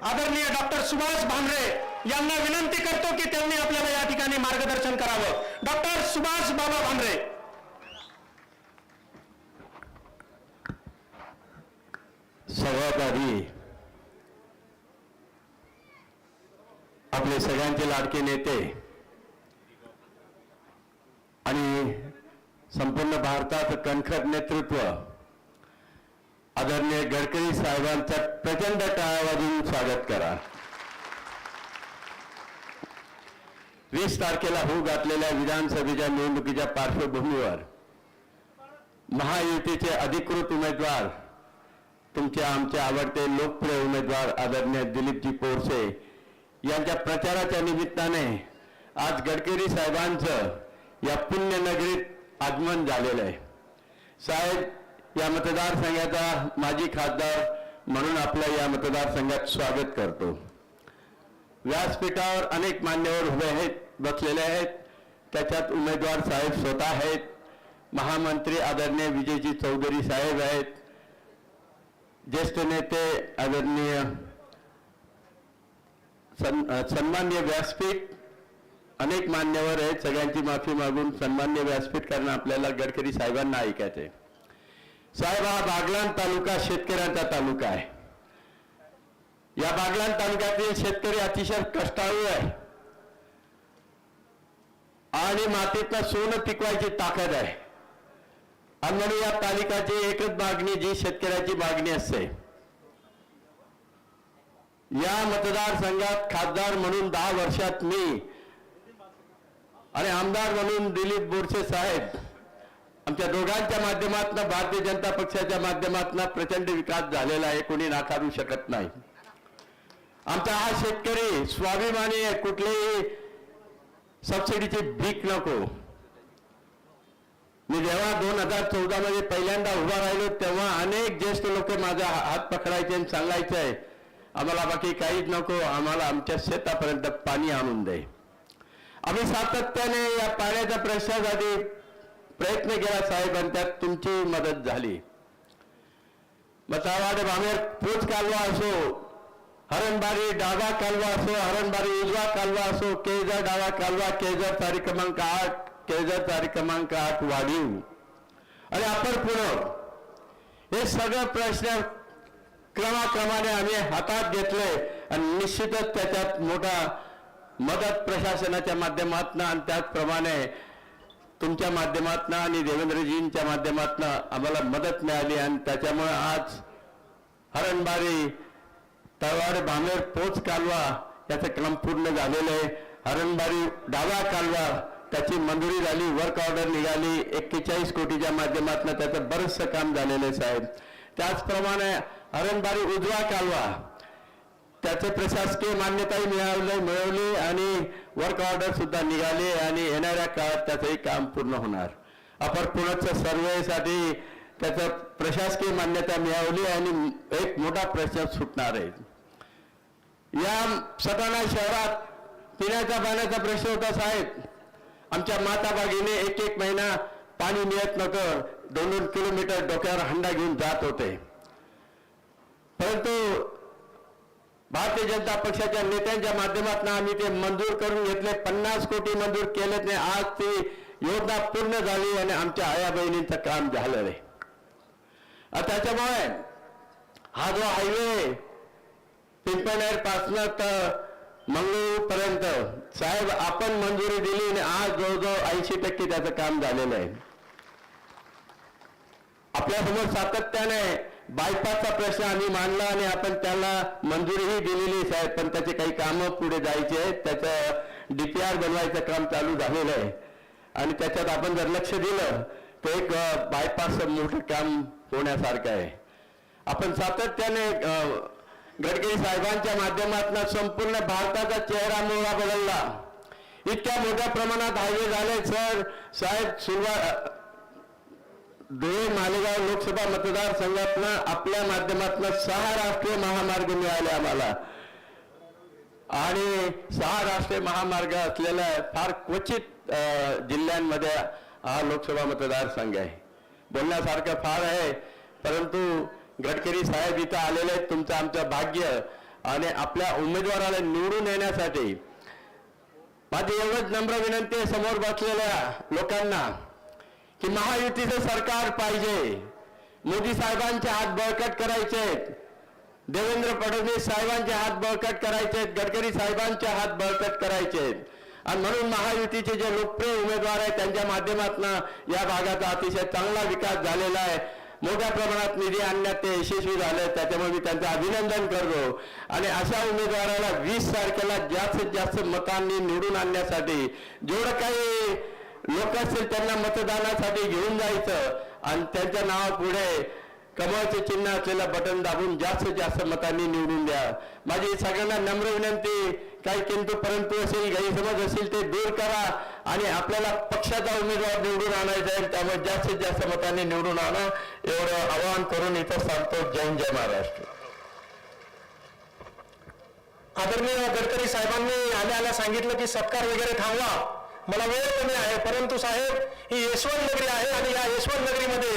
आदरणीय डॉक्टर सुभाष भामरे यांना विनंती करतो की त्यांनी आपल्याला या ठिकाणी मार्गदर्शन करावं. डॉक्टर सुभाष बाबा भामरे. सर्वात आधी आपले सगळ्यांचे लाडके नेते आणि संपूर्ण भारतात कणखर नेतृत्व आदरणीय गडकरी साहेबांचा प्रचंड टाळ्या वाजून स्वागत करा. वीस तारखेला होऊ घातलेल्या विधानसभेच्या निवडणुकीच्या पार्श्वभूमीवर महायुतीचे अधिकृत उमेदवार तुमचे आमचे आवडते लोकप्रिय उमेदवार आदरणीय दिलीपजी पोरसे यांच्या प्रचाराच्या निमित्ताने आज गडकरी साहेबांचं या पुण्यनगरीत आगमन झालेलं आहे. साहेब या मतदारसंघाचा माजी खासदार म्हणून आपल्या या मतदारसंघात स्वागत करतो. व्यासपीठावर अनेक मान्यवर उभे आहेत बसलेले आहेत. त्याच्यात उमेदवार साहेब स्वतः आहेत. महामंत्री आदरणीय विजयजी चौधरी साहेब आहेत. ज्येष्ठ नेते आदरणीय सन्मान्य व्यासपीठ अनेक मान्यवर आहेत. सगळ्यांची माफी मागून सन्मान्य व्यासपीठ कारण आपल्याला गडकरी साहेबांना ऐकायचे साहेब हा बागलाण तालुका शेतकऱ्यांचा तालुका आहे. या बागलाण तालुक्यातील शेतकरी अतिशय कष्टाळू आहे. आणि मातीतलं सोनं पिकवायची ताकद आहे. आणि या तालुक्याची एकच मागणी जी शेतकऱ्याची मागणी असते. या मतदारसंघात खासदार म्हणून दहा वर्षात मी आणि आमदार म्हणून दिलीप बोरसे साहेब आमच्या दोघांच्या माध्यमातून भारतीय जनता पक्षाच्या माध्यमातून प्रचंड विकास झालेला आहे. कोणी नाकारू शकत नाही. आमचा हा शेतकरी स्वाभिमानी आहे. कुठलेही सबसिडीची भीक नको. मी जेव्हा दोन हजार चौदा मध्ये पहिल्यांदा उभा राहिलो तेव्हा अनेक ज्येष्ठ लोक माझा हात पकडायचे आणि सांगायचे आम्हाला बाकी काहीच नको. आम्हाला आमच्या शेतापर्यंत पाणी आणून दे. आम्ही सातत्याने या पाण्याच्या प्रश्नासाठी प्रयत्न केला साहेब आणि त्यात तुमची मदत झाली. मसावाड भामेर पोच कालवा असो हरणबारी डावा कालवा असो हरणबारी उजवा कालवा असो केळझर डावा कालवा केळझर तारीख क्रमांक आठ केळझर तारीख क्रमांक आठ वाढीव. आणि आपण पुढं हे सगळं प्रश्न क्रमाक्रमाने आम्ही हातात घेतले आणि निश्चितच त्याच्यात मोठा मदत प्रशासनाच्या माध्यमातून आणि त्याचप्रमाणे तुमच्या माध्यमातून आणि देवेंद्रजींच्या माध्यमातून आम्हाला मदत मिळाली आणि त्याच्यामुळे आज हरणबारी तळवाड बामेर पोच कालवा याचं काम पूर्ण झालेलं आहे. हरणबारी डावा कालवा त्याची मंजुरी झाली वर्क ऑर्डर निघाली एक्केचाळीस कोटीच्या माध्यमातून त्याचं बरंचसं काम झालेलं आहे साहेब. त्याचप्रमाणे हरणबारी उजवा कालवा त्याचे प्रशासकीय मान्यताही मिळवले मिळवली आणि वर्क ऑर्डर सुद्धा निघाली आणि येणाऱ्या काळात त्याचंही काम पूर्ण होणार. अपर पुण्याच्या सर्वेसाठी त्याचं प्रशासकीय मान्यता मिळवली आणि एक मोठा प्रश्न सुटणार आहे. या सटाणा शहरात पिण्याच्या पाण्याचा प्रश्न होता साहेब. आमच्या माता बागीने एक एक महिना पाणी मिळत नव्हतं दोन दोन किलोमीटर डोक्यावर हंडा घेऊन जात होते. परंतु भारतीय जनता पक्षाच्या नेत्यांच्या माध्यमातून आम्ही ते मंजूर करून घेतले. पन्नास कोटी मंजूर केले नाही. आज ती योजना पूर्ण झाली आणि आमच्या आया बहिणींचं काम झालं आहे त्याच्यामुळे हा जो हायवे पिंपळनेर पासनं तर मंगळूर पर्यंत साहेब आपण मंजुरी दिली आणि आज जवळजवळ ऐंशी टक्के त्याचं काम झालेलं आहे. आपल्यासमोर सातत्याने बायपासचा प्रश्न आम्ही मांडला आणि आपण त्याला मंजुरीही दिलेली साहेब पण त्याचे काही कामं पुढे जायचे आहेत. त्याचं डीपीआर बनवायचं काम चालू झालेलं आहे. आणि त्याच्यात आपण जर लक्ष दिलं तर एक बायपास मोठं काम होण्यासारखं आहे. आपण सातत्याने गडकरी साहेबांच्या माध्यमातून संपूर्ण भारताचा चेहरा मोहरा बदलला. इतक्या मोठ्या प्रमाणात हायवे झाले सर. साहेब सुरुवात धुळे मालेगाव लोकसभा मतदारसंघातनं आपल्या माध्यमातनं सहा राष्ट्रीय महामार्ग मिळाले आम्हाला. आणि सहा राष्ट्रीय महामार्ग असलेल्या फार क्वचित जिल्ह्यांमध्ये हा लोकसभा मतदारसंघ आहे. बोलण्यासारखं फार आहे परंतु गडकरी साहेब इथं आलेले आहेत तुमचं आमचं भाग्य आणि आपल्या उमेदवाराला निवडून येण्यासाठी. माझी एवढंच नम्र विनंती आहे समोर बसलेल्या लोकांना. की महायुतीचं सरकार पाहिजे. मोदी साहेबांचे हात बळकट करायचे देवेंद्र फडणवीस साहेबांचे हात बळकट करायचे गडकरी साहेबांचे हात बळकट करायचे आणि म्हणून महायुतीचे जे लोकप्रिय उमेदवार आहेत त्यांच्या माध्यमातून या भागाचा अतिशय चांगला विकास झालेला आहे. मोठ्या प्रमाणात निधी आणण्यात ते यशस्वी झाले त्याच्यामुळे मी त्यांचं अभिनंदन करतो. आणि अशा उमेदवाराला वीस तारखेला जास्तीत जास्त मतांनी निवडून आणण्यासाठी जेवढं काही लोक असतील त्यांना मतदानासाठी घेऊन जायचं आणि त्यांच्या नावापुढे कमळचे चिन्ह असलेलं बटन दाबून जास्तीत जास्त मतांनी निवडून द्या. माझी सगळ्यांना नम्र विनंती काही किंतु परंतु असेल गैरसमज असेल ते दूर करा आणि आपल्याला पक्षाचा उमेदवार निवडून आणायचा आहे त्यामुळे जास्तीत जास्त मतांनी निवडून आणा. एवढं आवाहन करून इथं सांगतो जय जय महाराष्ट्र. आदरणीय गडकरी साहेबांनी आल्याला सांगितलं की सत्कार वगैरे थांबवा. मला वेळ कमी आहे परंतु साहेब ही यशवंत नगरी आहे आणि या यशवंत नगरीमध्ये